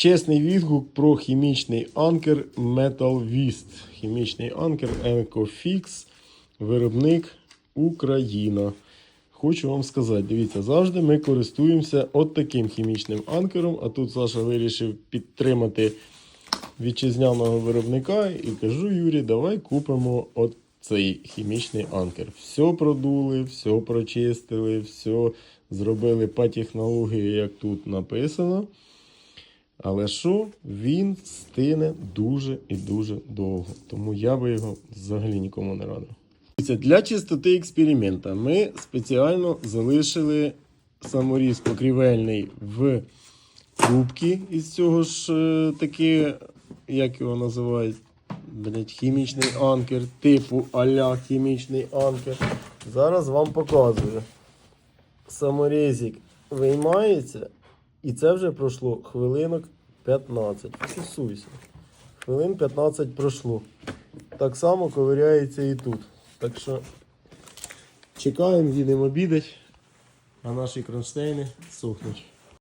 Чесний відгук про хімічний анкер Metal Vist. Хімічний анкер EcoFix, виробник Україна. Хочу вам сказати, дивіться, завжди ми користуємося от таким хімічним анкером, а тут Саша вирішив підтримати вітчизняного виробника і кажу, Юрій, давай купимо от цей хімічний анкер. Все продули, все прочистили, все зробили по технології, як тут написано. Але що він стине дуже і дуже довго. Тому я би його взагалі нікому не радив. Для чистоти експеримента ми спеціально залишили саморіз покрівельний в трубці із цього ж е, таки, як його називають, блять, хімічний анкер, типу аля хімічний анкер. Зараз вам показую. Саморізик виймається, і це вже пройшло хвилинок 15. Фіксуйся. Хвилин 15 пройшло. Так само ковиряється і тут. Так що чекаємо, їдемо обідати, а наші кронштейни сохнуть.